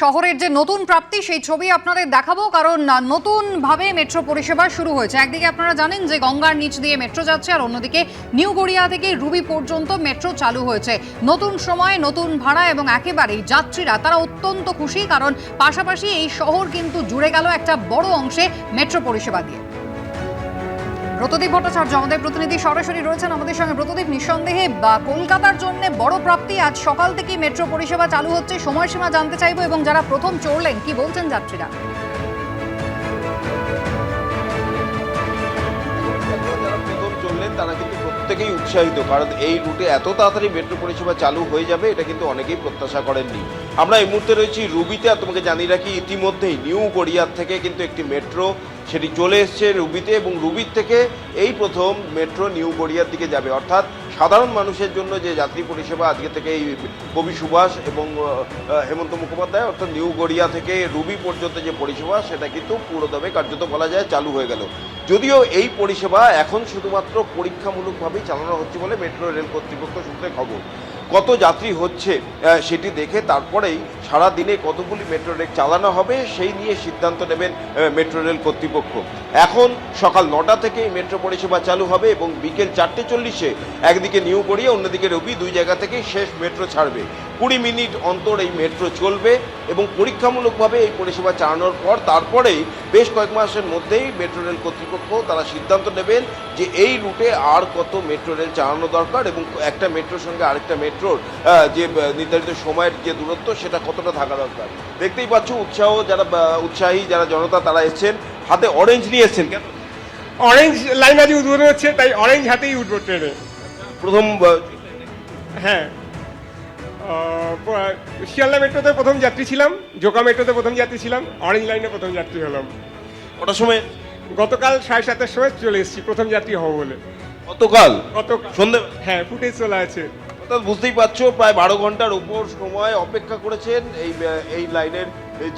শহরের যে নতুন প্রাপ্তি, সেই ছবি আপনাদের দেখাবো, কারণ নতুন ভাবে মেট্রো পরিষেবা শুরু হয়েছে। একদিকে আপনারা জানেন যে গঙ্গার নিচ দিয়ে মেট্রো যাচ্ছে, আর অন্যদিকে নিউ গড়িয়া থেকে রুবি পর্যন্ত মেট্রো চালু হয়েছে। নতুন সময়, নতুন ভাড়া এবং একেবারেই যাত্রীরা, তারা অত্যন্ত খুশি, কারণ পাশাপাশি এই শহর কিন্তু জুড়ে গেল একটা বড় অংশে মেট্রো পরিষেবা দিয়ে। ব্রতদীপ ভট্টাচার্য, আমাদের প্রতিনিধি সরাসরি রয়েছেন আমাদের সঙ্গে। ব্রতদীপ নিঃসন্দেহে, বা কলকাতার জন্য বড় প্রাপ্তি, আজ সকাল থেকেই মেট্রো পরিষেবা চালু হচ্ছে। সময়সীমা জানতে চাইব এবং যারা প্রথম চড়লেন, কি বলছেন যাত্রীরা? তারা কিন্তু প্রত্যেকেই উৎসাহিত, কারণ এই রুটে এত তাড়াতাড়ি মেট্রো পরিষেবা চালু হয়ে যাবে, এটা কিন্তু অনেকেই প্রত্যাশা করেননি। আমরা এই মুহূর্তে রয়েছি রুবিতে, আর তোমাকে জানিয়ে রাখি, ইতিমধ্যেই নিউ গড়িয়ার থেকে কিন্তু একটি মেট্রো সেটি চলে এসছে রুবিতে এবং রুবির থেকে এই প্রথম মেট্রো নিউ গড়িয়ার দিকে যাবে। অর্থাৎ সাধারণ মানুষের জন্য যে যাত্রী পরিষেবা আজকে থেকে এই কবি সুভাষ এবং হেমন্ত মুখোপাধ্যায়, অর্থাৎ নিউ গড়িয়া থেকে রুবি পর্যন্ত যে পরিষেবা, সেটা কিন্তু পুরোদমে কার্যত বলা যায় চালু হয়ে গেল। যদিও এই পরিষেবা এখন শুধুমাত্র পরীক্ষামূলকভাবেই চালানো হচ্ছে বলে মেট্রো রেল কর্তৃপক্ষ সূত্রে খবর। কত যাত্রী হচ্ছে সেটি দেখে তারপরেই সারা দিনে কতগুলি মেট্রো রেল চালানো হবে, সেই নিয়ে সিদ্ধান্ত নেবেন মেট্রো রেল কর্তৃপক্ষ। এখন সকাল নটা থেকে মেট্রো পরিষেবা চালু হবে এবং বিকেল চারটে চল্লিশে একদিকে নিউ গড়িয়া, অন্যদিকে রবি, দুই জায়গা থেকেই শেষ মেট্রো ছাড়বে। কুড়ি মিনিট অন্তর এই মেট্রো চলবে এবং পরীক্ষামূলকভাবে এই পরিষেবা চালানোর পর তারপরেই বেশ কয়েক মাসের মধ্যেই মেট্রো রেল কর্তৃপক্ষ তারা সিদ্ধান্ত নেবেন যে এই রুটে আর কত মেট্রো রেল চালানো দরকার এবং একটা মেট্রোর সঙ্গে আরেকটা মেট্রোর যে নির্ধারিত সময়ের যে দূরত্ব সেটা কতটা থাকা দরকার? দেখতেই পাচ্ছ উৎসাহ যারা উৎসাহী যারা জনতা তারা এসছেন হাতে অরেঞ্জ নিয়ে এসছেন কেন? অরেঞ্জ লাইন আজ উদ্বোধন হচ্ছে তাই অরেঞ্জ হাতেই উঠবো ট্রেনে। প্রথম হ্যাঁ। শিয়ালদা মেট্রোতে প্রথম যাত্রী ছিলাম জোকা মেট্রোতে প্রথম যাত্রী ছিলাম অরেঞ্জ লাইনে প্রথম যাত্রী হলাম। কটার সময়? গতকাল সাড়ে সাতটার সময় চলে এসেছি প্রথম যাত্রী হব বলে। গতকাল? গত সন্ধে হ্যাঁ ফুটেজ চলে আছে। অর্থাৎ বুঝতেই পারছ, প্রায় বারো ঘণ্টার উপর সময় অপেক্ষা করেছেন এই এই লাইনের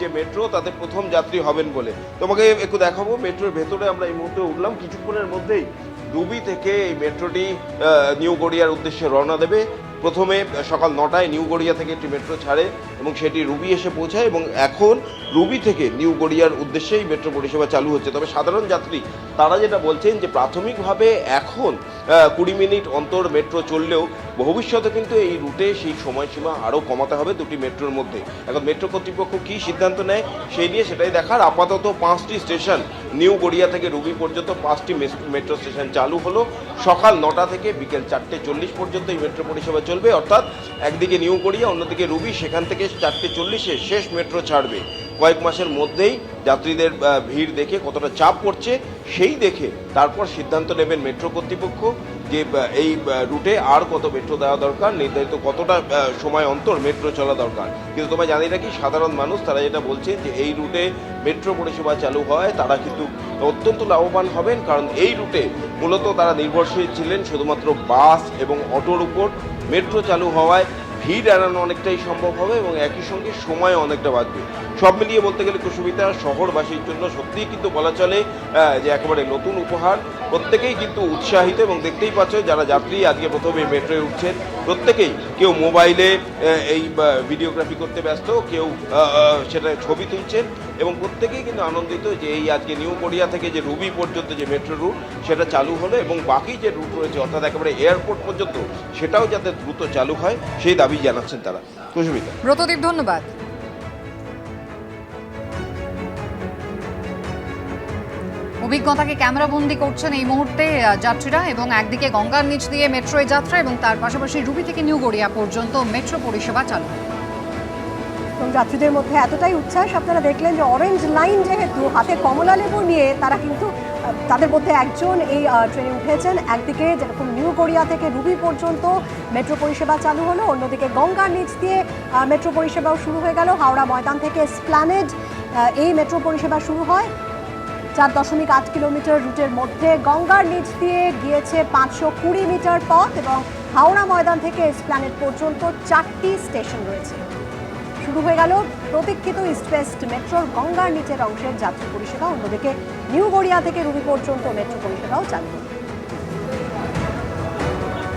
যে মেট্রো, তাতে প্রথম যাত্রী হবেন বলে। তোমাকে একটু দেখাবো, মেট্রোর ভেতরে আমরা এই মুহূর্তে উঠলাম। কিছুক্ষণের মধ্যেই ডুবি থেকে এই মেট্রোটি নিউ গড়িয়ার উদ্দেশ্যে রওনা দেবে। প্রথমে সকাল নটায় নিউ গড়িয়া থেকে একটি মেট্রো ছাড়ে এবং সেটি রুবি এসে পৌঁছায় এবং এখন রুবি থেকে নিউ গড়িয়ার উদ্দেশ্যেই মেট্রো পরিষেবা চালু হচ্ছে। তবে সাধারণ যাত্রী, তারা যেটা বলছেন যে প্রাথমিকভাবে এখন কুড়ি মিনিট অন্তর মেট্রো চললেও ভবিষ্যতে কিন্তু এই রুটে সেই সময়সীমা আরও কমাতে হবে দুটি মেট্রোর মধ্যে। এখন মেট্রো কর্তৃপক্ষ কী সিদ্ধান্ত নেয়, সেই নিয়ে সেটাই দেখার। আপাতত পাঁচটি স্টেশন নিউ গড়িয়া থেকে রুবি পর্যন্ত পাঁচটি মেট্রো স্টেশন চালু হলো। সকাল নটা থেকে বিকেল চারটে চল্লিশ পর্যন্ত এই মেট্রো পরিষেবা চলবে। অর্থাৎ একদিকে নিউ গড়িয়া, অন্যদিকে রুবি, সেখান থেকে চারটে চল্লিশে শেষ মেট্রো ছাড়বে। কয়েক মাসের মধ্যেই যাত্রীদের ভিড় দেখে কতটা চাপ পড়ছে সেই দেখে তারপর সিদ্ধান্ত নেবেন মেট্রো কর্তৃপক্ষ। যে এই রুটে আর কত মেট্রো দেওয়া দরকার, নির্ধারিত কতটা সময় অন্তর মেট্রো চলা দরকার। কিন্তু তোমরা জানি না কি সাধারণ মানুষ, তারা যেটা বলছে যে, এই রুটে মেট্রো পরিষেবা চালু হয়, তারা কিন্তু অত্যন্ত লাভবান হবেন, কারণ এই রুটে মূলত তারা নির্ভরশীল ছিলেন শুধুমাত্র বাস এবং অটোর উপর মেট্রো চালু হওয়ায়। ভিড় এড়ানো অনেকটাই সম্ভব হবে এবং একই সঙ্গে সময় অনেকটা বাঁচবে সব মিলিয়ে বলতে গেলে কুসুমিতা শহরবাসীর জন্য সত্যিই কিন্তু বলা চলে যে একেবারে নতুন উপহার। প্রত্যেকেই কিন্তু উৎসাহিত এবং দেখতেই পাচ্ছ যারা যাত্রী আজকে প্রথমে মেট্রোয় উঠছেন, প্রত্যেকেই কেউ মোবাইলে এই ভিডিওগ্রাফি করতে ব্যস্ত, কেউ সেটা ছবি তুলছেন এবং প্রত্যেকেই কিন্তু আনন্দিত যে এই আজকে নিউ কোরিয়া থেকে যে রুবি পর্যন্ত যে মেট্রো রুট, সেটা চালু হলো এবং বাকি যে রুট রয়েছে, অর্থাৎ একেবারে এয়ারপোর্ট পর্যন্ত, সেটাও যাতে দ্রুত চালু হয়, সেই দাবি জানাচ্ছেন তারা। ব্রতদীপ, ধন্যবাদ। অভিজ্ঞতাকে ক্যামেরাবন্দি করছেন এই মুহূর্তে যাত্রীরা এবং একদিকে গঙ্গার নিচ দিয়ে মেট্রোয় যাত্রা এবং তার পাশাপাশি রুবি থেকে নিউ গড়িয়া পর্যন্ত মেট্রো পরিষেবা চালু। এবং যাত্রীদের মধ্যে এতটাই উচ্ছ্বাস, আপনারা দেখলেন যে অরেঞ্জ লাইন যেহেতু হাতে কমলা লেবু নিয়ে তারা কিন্তু তাদের মধ্যে একজন এই ট্রেনে উঠেছেন। একদিকে যেরকম নিউ কোরিয়া থেকে রুবি পর্যন্ত মেট্রো পরিষেবা চালু হলো, অন্যদিকে গঙ্গার নিচ দিয়ে মেট্রো পরিষেবাও শুরু হয়ে গেল। হাওড়া ময়দান থেকে স্প্ল্যানেড এই মেট্রো পরিষেবা শুরু হয়। চার দশমিক আট কিলোমিটার রুটের মধ্যে গঙ্গার নিচ দিয়ে গিয়েছে পাঁচশো কুড়ি মিটার পথ এবং হাওড়া ময়দান থেকে এসপ্ল্যানেট পর্যন্ত চারটি স্টেশন রয়েছে। শুরু হয়ে গেল প্রতীক্ষিত ইস্ট ওয়েস্ট মেট্রোর গঙ্গার নিচের অংশের যাত্রী পরিষেবা। অন্যদিকে নিউ গড়িয়া থেকে রুবি পর্যন্ত মেট্রো পরিষেবাও চালু